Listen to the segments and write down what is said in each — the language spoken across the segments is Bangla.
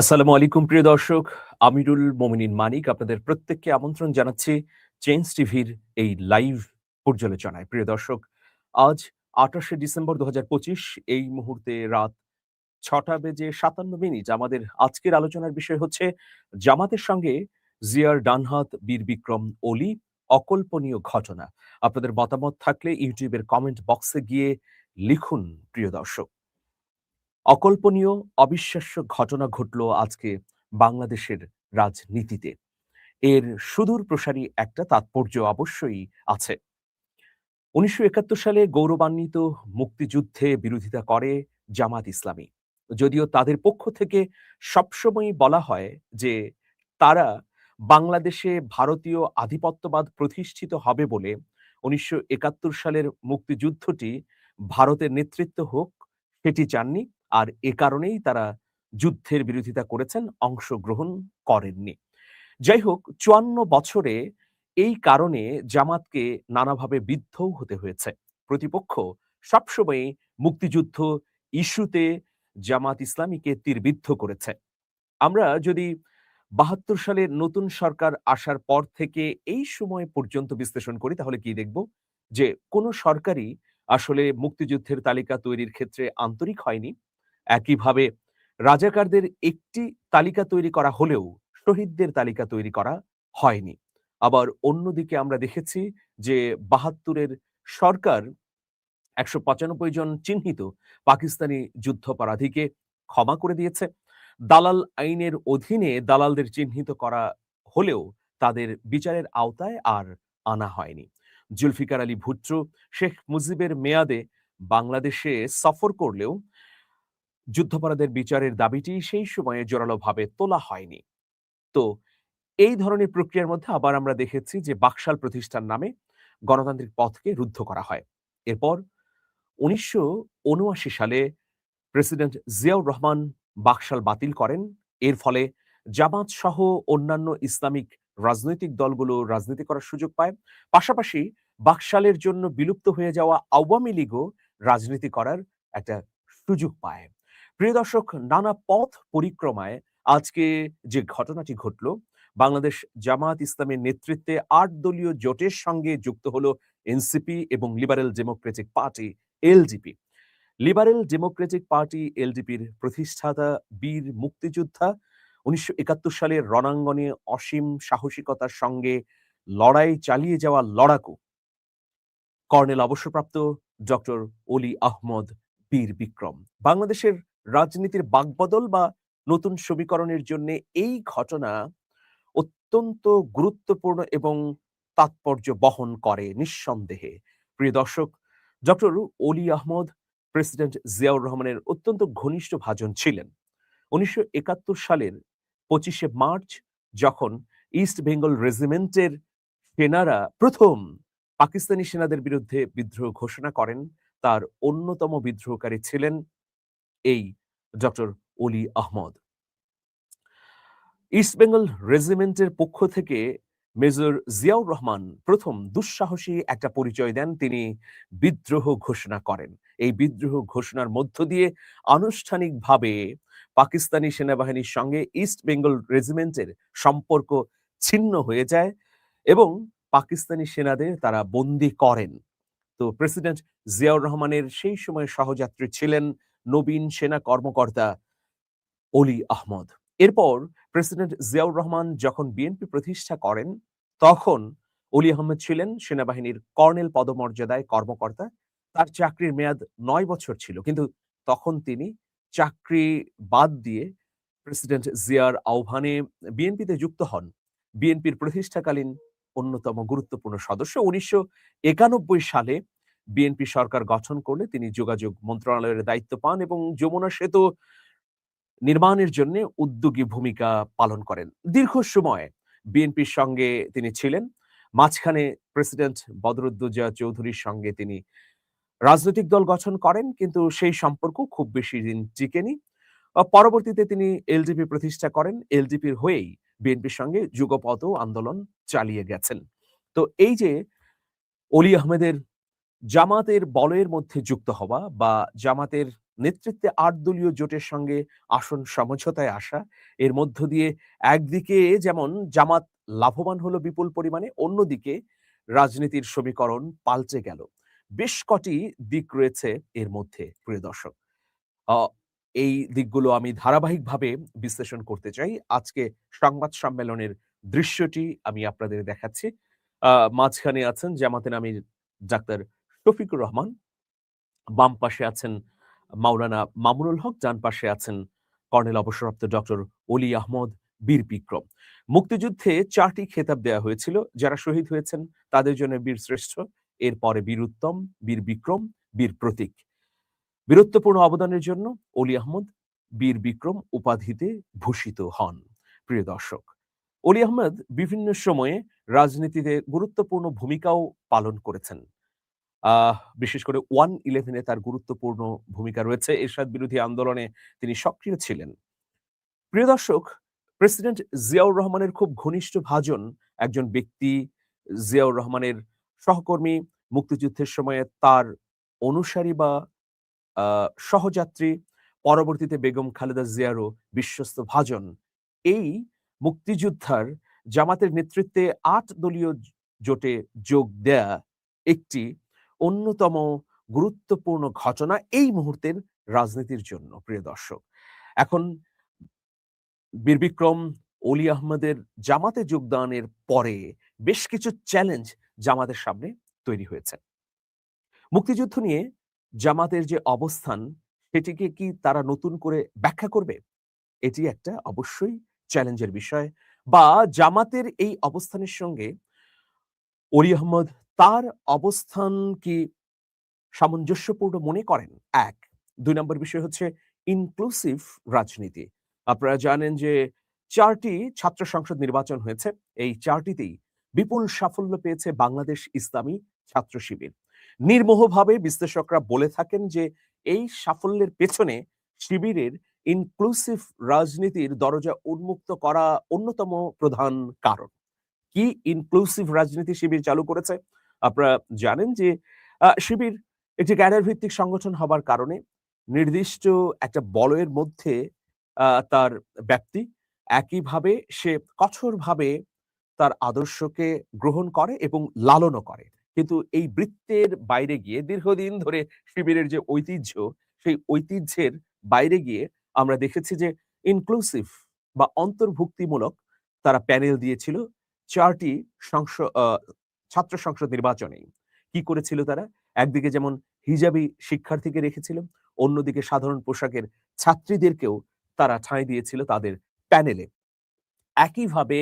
আসসালামু আলাইকুম, প্রিয় দর্শক। আমিরুল মোমিনিন মানিক আপনাদের প্রত্যেককে আমন্ত্রণ জানাচ্ছি চেঞ্জ টিভির এই লাইভ পর্যালোচনায়। প্রিয় দর্শক, আজ আঠাশে ডিসেম্বর দুহাজার পঁচিশ, এই মুহূর্তে রাত ছটা বেজে সাতান্ন মিনিট। আমাদের আজকের আলোচনার বিষয় হচ্ছে জামাতের সঙ্গে জিয়ার ডানহাত বীর বিক্রম ওলি অকল্পনীয় ঘটনা। আপনাদের মতামত থাকলে ইউটিউবের কমেন্ট বক্সে গিয়ে লিখুন, প্রিয় দর্শক। অকল্পনীয়, অবিশ্বাস্য ঘটনা ঘটল আজকে বাংলাদেশের রাজনীতিতে। এর সুদূর প্রসারী একটা তাৎপর্য অবশ্যই আছে। উনিশশো একাত্তর সালে গৌরবান্বিত মুক্তিযুদ্ধে বিরোধিতা করে জামাত ইসলামী। যদিও তাদের পক্ষ থেকে সবসময়ই বলা হয় যে তারা বাংলাদেশে ভারতীয় আধিপত্যবাদ প্রতিষ্ঠিত হবে বলে উনিশশো একাত্তর সালের মুক্তিযুদ্ধটি ভারতের নেতৃত্ব হোক, সেটি চাননি আর এ কারণেই তারা যুদ্ধের বিরোধিতা করেছেন, অংশগ্রহণ করেননি। যাই হোক চুয়ান্ন বছরে এই কারণে জামাতকে নানাভাবে বিদ্ধও হতে হয়েছে। প্রতিপক্ষ সবসময় মুক্তিযুদ্ধ ইস্যুতে জামাত ইসলামীকে তীরবিদ্ধ করেছে। আমরা যদি বাহাত্তর সালে নতুন সরকার আসার পর থেকে এই সময় পর্যন্ত বিশ্লেষণ করি, তাহলে কি দেখব যে কোনো সরকারই আসলে মুক্তিযুদ্ধের তালিকা তৈরির ক্ষেত্রে আন্তরিক হয়নি। একইভাবে রাজাকারদের একটি তালিকা তৈরি করা হলেও শহীদদের তালিকা তৈরি করা হয়নি। আবার অন্যদিকে আমরা দেখেছি যে বাহাত্তরের সরকার একশো পঁচানব্বই জন চিহ্নিত পাকিস্তানি যুদ্ধপরাধীকে ক্ষমা করে দিয়েছে। দালাল আইনের অধীনে দালালদের চিহ্নিত করা হলেও তাদের বিচারের আওতায় আর আনা হয়নি। জুলফিকার আলী ভুট্টো, শেখ মুজিবের মেয়াদে বাংলাদেশে সফর করলেও যুদ্ধাপরাধের বিচারের দাবিটি সেই সময়ে জোরালোভাবে তোলা হয়নি। তো এই ধরনের প্রক্রিয়ার মধ্যে আবার আমরা দেখেছি যে বাকশাল প্রতিষ্ঠান নামে গণতান্ত্রিক পথকে রুদ্ধ করা হয়। এরপর উনিশশো উনআশি সালে প্রেসিডেন্ট জিয়াউর রহমান বাকশাল বাতিল করেন। এর ফলে জামাত সহ অন্যান্য ইসলামিক রাজনৈতিক দলগুলো রাজনীতি করার সুযোগ পায়। পাশাপাশি বাকশালের জন্য বিলুপ্ত হয়ে যাওয়া আওয়ামী লীগও রাজনীতি করার একটা সুযোগ পায়। প্রিয় দর্শক, নানা পথ পরিক্রমায় আজকে যে ঘটনাটি ঘটল, বাংলাদেশ জামাত ইসলামের নেতৃত্বে আট দলীয় জোটের সঙ্গে যুক্ত হলো এনসিপি এবং liberal democratic party LGP liberal democratic party, এলডিপির প্রতিষ্ঠাতা বীর মুক্তিযোদ্ধা উনিশশো একাত্তর সালের রণাঙ্গনে অসীম সাহসিকতার সঙ্গে লড়াই চালিয়ে যাওয়া লড়াকু। কর্নেল অবসরপ্রাপ্ত ডক্টর অলি আহমদ বীর বিক্রম। বাংলাদেশের রাজনীতির বাকবদল বা নতুন সমীকরণের জন্য এই ঘটনা অত্যন্ত গুরুত্বপূর্ণ এবং তাৎপর্য বহন করে নিঃসন্দেহে। প্রিয় দর্শক, ডক্টর অলি আহমদ, প্রেসিডেন্ট জিয়াউর রহমানের অত্যন্ত ঘনিষ্ঠ ভাজন ছিলেন। উনিশশো একাত্তর সালের পঁচিশে মার্চ যখন ইস্ট বেঙ্গল রেজিমেন্টের সেনারা প্রথম পাকিস্তানি সেনাদের বিরুদ্ধে বিদ্রোহ ঘোষণা করেন, তার অন্যতম বিদ্রোহকারী ছিলেন এই ডক্টর অলি আহমদ। ইস্ট বেঙ্গল রেজিমেন্টের পক্ষ থেকে মেজর জিয়াউর রহমান প্রথম দুঃসাহসী একটা পরিচয় দেন, তিনি বিদ্রোহ ঘোষণা করেন। এই বিদ্রোহ ঘোষণার মধ্য দিয়ে আনুষ্ঠানিকভাবে পাকিস্তানি সেনাবাহিনীর সঙ্গে ইস্ট বেঙ্গল রেজিমেন্টের সম্পর্ক ছিন্ন হয়ে যায় এবং পাকিস্তানি সেনাদের তারা বন্দি করেন। তো প্রেসিডেন্ট জিয়াউর রহমানের সেই সময় সহযাত্রী ছিলেন নবীন সেনা কর্মকর্তা অলি আহমদ। এরপর প্রেসিডেন্ট জিয়াউর রহমান যখন বিএনপি প্রতিষ্ঠা করেন, তখন অলি আহমেদ ছিলেন সেনাবাহিনীর কর্নেল পদমর্যাদায় কর্মকর্তা। তার চাকরির মেয়াদ নয় বছর ছিল, কিন্তু তখন তিনি চাকরি বাদ দিয়ে প্রেসিডেন্ট জিয়ার আহ্বানে বিএনপিতে যুক্ত হন। বিএনপির প্রতিষ্ঠাকালীন অন্যতম গুরুত্বপূর্ণ সদস্য উনিশশো একানব্বই সালে বিএনপি সরকার গঠন করলে তিনি যোগাযোগ মন্ত্রণালয়ের দায়িত্ব পান এবং যমুনা সেতু নির্মাণের জন্য উদ্যোগী ভূমিকা পালন করেন। দীর্ঘ সময় বিএনপির সঙ্গে তিনি ছিলেন। মাঝখানে প্রেসিডেন্ট বদরুদ্দোজা চৌধুরীর সঙ্গে তিনি রাজনৈতিক দল গঠন করেন, কিন্তু সেই সম্পর্ক খুব বেশি দিন টিকেনি। পরবর্তীতে তিনি এলডিপি প্রতিষ্ঠা করেন। এলডিপির হয়েই বিএনপির সঙ্গে যুগপথ আন্দোলন চালিয়ে গেছেন। তো এই যে অলি আহমেদের জামাতের বলয়ের মধ্যে যুক্ত হওয়া বা জামাতের নেতৃত্বে আট দলীয় জোটের সঙ্গে আসন সমঝোতায় আসা, এর মধ্য দিয়ে একদিকে যেমন জামাত লাভবান হলো বিপুল পরিমাণে, অন্যদিকে রাজনীতির সমীকরণ পাল্টে গেল। বেশ কটি দিক রয়েছে এর মধ্যে, প্রিয় দর্শক। এই দিকগুলো আমি ধারাবাহিকভাবে বিশ্লেষণ করতে চাই। আজকে সংবাদ সম্মেলনের দৃশ্যটি আমি আপনাদের দেখাচ্ছি। মাঝখানে আছেন জামাতের আমির ডাক্তার শফিকুর রহমান। বাম পাশে আছেন মাওলানা মামুনুল হক, ডান পাশে আছেন কর্নেল অবসরপ্রাপ্ত ডক্টর অলি আহমদ, বীর বিক্রম। মুক্তিযুদ্ধে চারটি খেতাব দেওয়া হয়েছিল, যারা শহীদ হয়েছেন, তাদের জন্য বীর শ্রেষ্ঠ এরপরে বীর উত্তম, বীর বিক্রম, বীর প্রতীক। বীরত্বপূর্ণ অবদানের জন্য অলি আহমদ, বীর বিক্রম উপাধিতে ভূষিত হন। প্রিয় দর্শক অলি আহমদ বিভিন্ন সময়ে রাজনীতিতে গুরুত্বপূর্ণ ভূমিকাও পালন করেছেন। বিশেষ করে ওয়ান ইলেভেনে তার গুরুত্বপূর্ণ ভূমিকা রয়েছে। এরশাদ বিরোধী আন্দোলনে তিনি সক্রিয় ছিলেন। প্রিয় দর্শক, প্রেসিডেন্ট জিয়াউর রহমানের খুব ঘনিষ্ঠ ভাজন একজন ব্যক্তি, জিয়াউর রহমানের সহকর্মী, মুক্তিযুদ্ধের সময়ে তার অনুসারী বা সহযাত্রী, পরবর্তীতে বেগম খালেদা জিয়ারও বিশ্বস্ত ভাজন। এই মুক্তিযোদ্ধার জামাতের নেতৃত্বে আট দলীয় জোটে যোগ দেয়া একটি অন্যতম গুরুত্বপূর্ণ ঘটনা এই মুহূর্তের রাজনীতির জন্য, প্রিয় দর্শক। এখন বীর বিক্রম অলি আহমদের জামাতে যোগদানের পরে বেশ কিছু চ্যালেঞ্জ জামাতের সামনে তৈরি হয়েছে। মুক্তিযুদ্ধ নিয়ে জামাতের যে অবস্থান, সেটিকে কি তারা নতুন করে ব্যাখ্যা করবে? এটি একটা অবশ্যই চ্যালেঞ্জের বিষয়। বা জামাতের এই অবস্থানের সঙ্গে অলি আহমদ তার অবস্থান কি সামঞ্জস্যপূর্ণ মনে করেন? এক। দুই নম্বর বিষয় হচ্ছে ইনক্লুসিভ রাজনীতি। আপনারা জানেন যে চারটি ছাত্র সংসদ নির্বাচন হয়েছে। এই চারটিতেই বিপুল সাফল্য পেয়েছে বাংলাদেশ ইসলামী ছাত্র শিবির। নির্মোহভাবে বিশ্লেষকরা বলে থাকেন যে এই সাফল্যের পেছনে শিবিরের ইনক্লুসিভ রাজনীতির দরজা উন্মুক্ত করা অন্যতম প্রধান কারণ। কি ইনক্লুসিভ রাজনীতি শিবির চালু করেছে? আপনারা জানেন যে শিবির একটি ক্যাডার ভিত্তিক সংগঠন হবার কারণে নির্দিষ্ট একটা বলয়ের মধ্যে তার ব্যক্তি একইভাবে সে কঠোরভাবে তার আদর্শকে গ্রহণ করে এবং লালনও করে। কিন্তু এই বৃত্তের বাইরে গিয়ে দীর্ঘদিন ধরে শিবিরের যে ঐতিহ্য, সেই ঐতিহ্যের বাইরে গিয়ে আমরা দেখেছি যে ইনক্লুসিভ বা অন্তর্ভুক্তিমূলক তারা প্যানেল দিয়েছিল। চারটি ছাত্র সংসদ নির্বাচনে কি করেছিল তারা? একদিকে যেমন হিজাবি শিক্ষার্থীকে রেখেছিল, অন্যদিকে সাধারণ পোশাকের ছাত্রীদেরকেও তারা ঠাঁই দিয়েছিল তাদের প্যানেলে। একইভাবে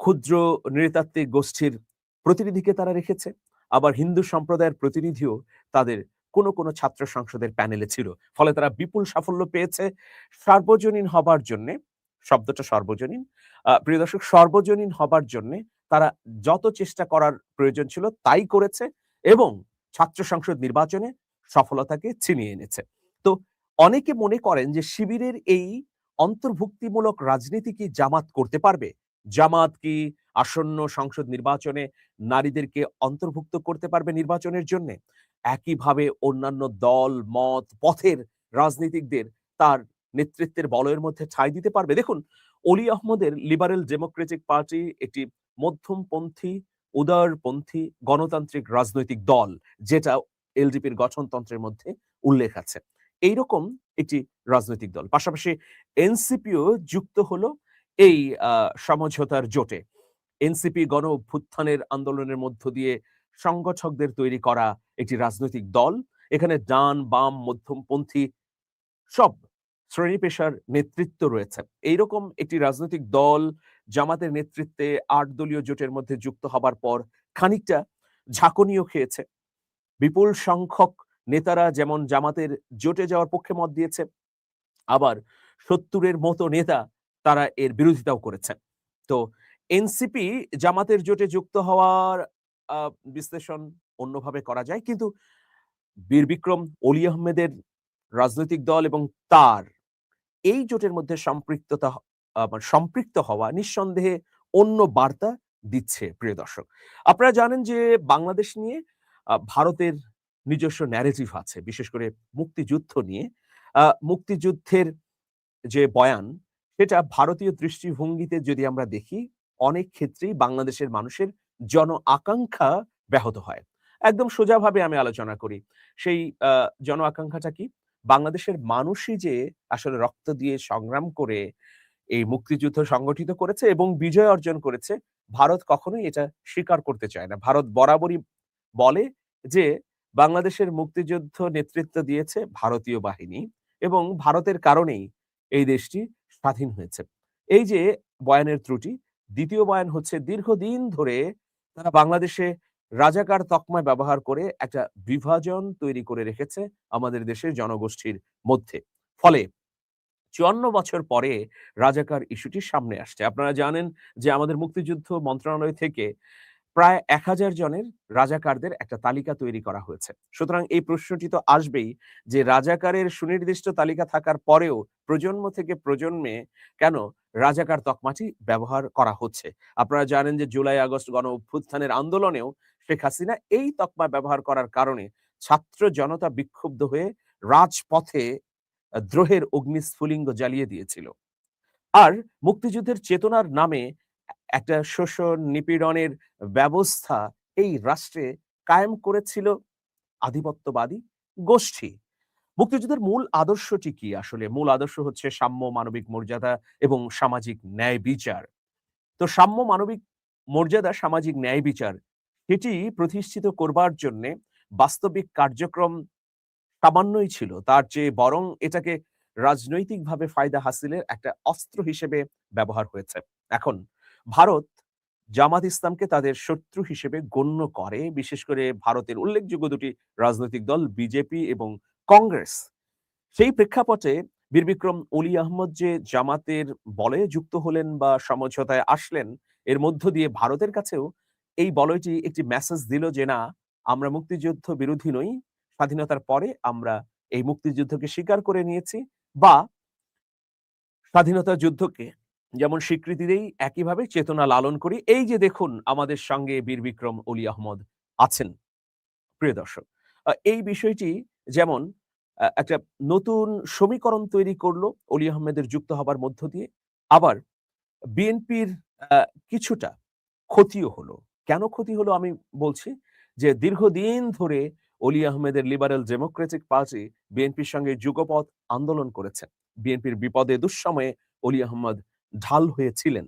ক্ষুদ্র নৃতাত্ত্বিক গোষ্ঠীর প্রতিনিধিকে তারা রেখেছে, আবার হিন্দু সম্প্রদায়ের প্রতিনিধিও তাদের কোনো কোনো ছাত্র সংসদের প্যানেলে ছিল। ফলে তারা বিপুল সাফল্য পেয়েছে। সার্বজনীন হবার জন্যে, শব্দটা সর্বজনীন প্রিয় দর্শক, সর্বজনীন হবার জন্য তারা যত চেষ্টা করার প্রয়োজন ছিল তাই করেছে এবং ছাত্র সংসদ নির্বাচনে সফলতাকে ছিনিয়ে এনেছে। তো অনেকে মনে করেন যে শিবিরের এই অন্তর্ভুক্তিমূলক রাজনীতি কি জামাত করতে পারবে? জামাত কি আসন্ন সংসদ নির্বাচনে নারীদেরকে অন্তর্ভুক্ত করতে পারবে নির্বাচনের জন্য? একইভাবে অন্যান্য দল, মত, পথের রাজনীতিকদের তার নেতৃত্বের বলয়ের মধ্যে ঠাঁই দিতে পারবে। দেখুন, অলি আহমদের লিবারেল ডেমোক্রেটিক পার্টি একটি মধ্যমপন্থী, উদারপন্থী গণতান্ত্রিক রাজনৈতিক দল, যেটা এলডিপির গঠনতন্ত্রের মধ্যে উল্লেখ আছে। এইরকম একটি রাজনৈতিক দল। পাশাপাশি এনসিপিও যুক্ত হলো এই সমঝোতার জোটে। এনসিপি গণ অভ্যুত্থানের আন্দোলনের মধ্য দিয়ে সংগঠকদের তৈরি করা একটি রাজনৈতিক দল। এখানে ডান, বাম, মধ্যমপন্থী সব শ্রেণি পেশার নেতৃত্ব রয়েছে। এইরকম একটি রাজনৈতিক দল জামাতের নেতৃত্বে আট দলীয় জোটের মধ্যে যুক্ত হবার পর খানিকটা ঝাঁকুনিও খেয়েছে। বিপুল সংখ্যক নেতারা যেমন জামাতের জোটে যাওয়ার পক্ষে মত দিয়েছে, আবার সত্তরের মতো নেতা তারা এর বিরোধিতাও করেছেন তো এনসিপি জামাতের জোটে যুক্ত হওয়ার বিশ্লেষণ অন্যভাবে করা যায়, কিন্তু বীর বিক্রম অলি আহমেদের রাজনৈতিক দল এবং তার এই জোটের মধ্যে সম্পৃক্ততা মানে সম্পৃক্ত হওয়া নিঃসন্দেহে অন্য বার্তা দিচ্ছে প্রিয় দর্শক আপনারা জানেন যে বাংলাদেশ নিয়ে ভারতের নিজস্ব ন্যারেটিভ আছে, বিশেষ করে মুক্তিযুদ্ধ নিয়ে মুক্তিযুদ্ধের যে বয়ান, সেটা ভারতীয় দৃষ্টিভঙ্গিতে যদি আমরা দেখি, অনেক ক্ষেত্রেই বাংলাদেশের মানুষের জন আকাঙ্ক্ষা ব্যাহত হয়। একদম সোজাভাবে আমি আলোচনা করি। সেই জন আকাঙ্ক্ষাটা কি? বাংলাদেশের মানুষই যে আসলে রক্ত দিয়ে সংগ্রাম করে এই মুক্তিযুদ্ধ সংগঠিত করেছে এবং বিজয় অর্জন করেছে, ভারত কখনোই এটা স্বীকার করতে চায় না। ভারত বরাবরই বলে যে বাংলাদেশের মুক্তিযুদ্ধ নেতৃত্ব দিয়েছে ভারতীয় বাহিনী এবং ভারতের কারণেই এই দেশটি স্বাধীন হয়েছে। এই যে বয়ানের ত্রুটি, দ্বিতীয় বয়ান হচ্ছে দীর্ঘদিন ধরে তারা বাংলাদেশে রাজাকার তকমা ব্যবহার করে একটা বিভাজন তৈরি করে রেখেছে আমাদের দেশের জনগোষ্ঠীর মধ্যে। ফলে ৫৪ বছর পরে রাজাকার ইস্যুটি সামনে আসছে। আপনারা জানেন যে আমাদের মুক্তিযুদ্ধ মন্ত্রণালয় থেকে প্রায় ১০০০ জনের রাজাকারদের একটা তালিকা তৈরি করা হয়েছে। সুতরাং এই প্রশ্নটি তো আসবেই যে রাজাকারের সুনির্দিষ্ট তালিকা থাকার পরেও প্রজন্ম থেকে প্রজন্মে কেন রাজাকার তকমাটি ব্যবহার করা হচ্ছে? আপনারা জানেন যে জুলাই আগস্ট গণ অভ্যুত্থানের আন্দোলনেও শেখ হাসিনা এই তকমা ব্যবহার করার কারণে ছাত্র জনতা বিক্ষুব্ধ হয়ে রাজপথে দ্রোহের অগ্নিস্ফুলিঙ্গ জ্বালিয়ে দিয়েছিল। আর মুক্তিযুদ্ধের চেতনার নামে একটা শোষণ, নিপীড়নের ব্যবস্থা এই রাষ্ট্রে কায়েম করেছিল আধিপত্যবাদী গোষ্ঠী। মুক্তিযুদ্ধের মূল আদর্শটি কি আসলে? মূল আদর্শ হচ্ছে সাম্য, মানবিক মর্যাদা এবং সামাজিক ন্যায় বিচার। তো সাম্য, মানবিক মর্যাদা, সামাজিক ন্যায় বিচার এটি প্রতিষ্ঠিত করবার জন্যে বাস্তবিক কার্যক্রম সামান্যই ছিল। তার চেয়ে বরং এটাকে রাজনৈতিকভাবে ফায়দা হাসিলের একটা অস্ত্র হিসেবে ব্যবহার হয়েছে। এখন ভারত জামাত ইসলামকে তাদের শত্রু হিসেবে গণ্য করে। বিশেষ করে ভারতের উল্লেখযোগ্য দুটি রাজনৈতিক দল বিজেপি এবং কংগ্রেস। সেই প্রেক্ষাপটে বীর বিক্রম অলি আহমদ যে জামাতের বলে যুক্ত হলেন বা সমঝোতায় আসলেন, এর মধ্য দিয়ে ভারতের কাছেও এই বলয়টি একটি মেসেজ দিল যে না, আমরা মুক্তিযুদ্ধ বিরোধী নই। স্বাধীনতার পরে আমরা এই মুক্তিযুদ্ধকে স্বীকার করে নিয়েছি বা স্বাধীনতা যুদ্ধকে যেমন স্বীকৃতি দেই, একইভাবে চেতনা লালন করি। এই যে দেখুন আমাদের সঙ্গে বীর বিক্রম অলি আহমদ আছেন। প্রিয় দর্শক, এই বিষয়টি যেমন একটা নতুন সমীকরণ তৈরি করল অলি আহমেদের যুক্ত হবার মধ্য দিয়ে। আবার বিএনপির কিছুটা ক্ষতিও হলো। কেন ক্ষতি হলো আমি বলছি যে দীর্ঘদিন ধরে অলি আহমেদের লিবারেল ডেমোক্রেটিক পার্টি বিএনপির সঙ্গে যুগপথ আন্দোলন করেছে। বিএনপির বিপদে দুঃসময়ে অলি আহমদ ঢাল হয়েছিলেন।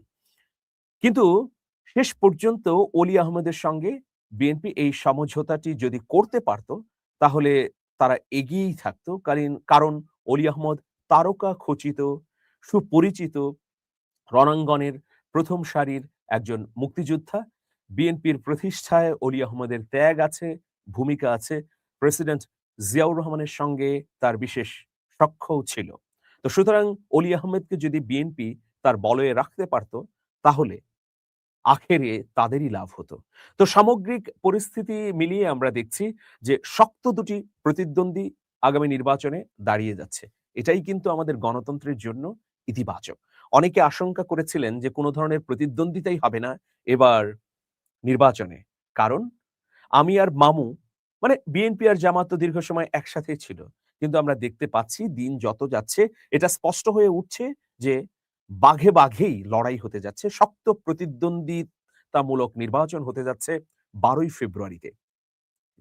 কিন্তু শেষ পর্যন্ত অলি আহমেদের সঙ্গে বিএনপি এই সমঝোতাটি যদি করতে পারত, তাহলে তারা এগিয়েই থাকতো। কারণ কারণ অলি আহমদ তারকা খচিত, সুপরিচিত রণাঙ্গনের প্রথম সারির একজন মুক্তিযোদ্ধা। বিএনপির প্রতিষ্ঠায় অলি আহমদের ত্যাগ আছে, ভূমিকা আছে। প্রেসিডেন্ট জিয়াউর রহমানের সঙ্গে তার বিশেষ সখ্যও ছিল। তো সুতরাং অলি আহমেদকে যদি বিএনপি তার বলয়ে রাখতে পারত, তাহলে আখেরে তাদেরই লাভ হতো। তো সামগ্রিক পরিস্থিতি মিলিয়ে আমরা দেখছি যে শক্ত দুটি প্রতিদ্বন্দ্বী আগামী নির্বাচনে দাঁড়িয়ে যাচ্ছে। এটাই কিন্তু আমাদের গণতন্ত্রের জন্য ইতিবাচক। অনেকে আশঙ্কা করেছিলেন যে কোনো ধরনের প্রতিদ্বন্দ্বিতাই হবে না এবার নির্বাচনে। কারণ আমি আর মামু মানে বিএনপি আর জামাত তো দীর্ঘ সময় একসাথেই ছিল। কিন্তু আমরা দেখতে পাচ্ছি দিন যত যাচ্ছে এটা স্পষ্ট হয়ে উঠছে যে বাঘে, বাঘেই লড়াই হতে যাচ্ছে। শক্ত প্রতিদ্বন্দ্বিতামূলক নির্বাচন হতে যাচ্ছে ১২ই ফেব্রুয়ারিতে।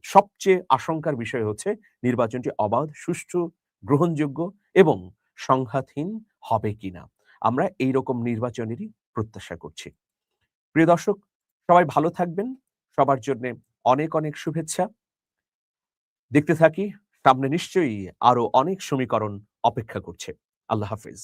সবচেয়ে আশঙ্কার বিষয় হচ্ছে নির্বাচনটি অবাধ, সুষ্ঠু, গ্রহণযোগ্য এবং সংঘাতহীন হবে কিনা। আমরা এইরকম নির্বাচনেরই প্রত্যাশা করছি। প্রিয় দর্শক, সবাই ভালো থাকবেন। সবার জন্য অনেক, অনেক শুভেচ্ছা। দেখতে থাকি, সামনে নিশ্চয়ই আরও অনেক সমীকরণ অপেক্ষা করছে। আল্লাহ হাফেজ।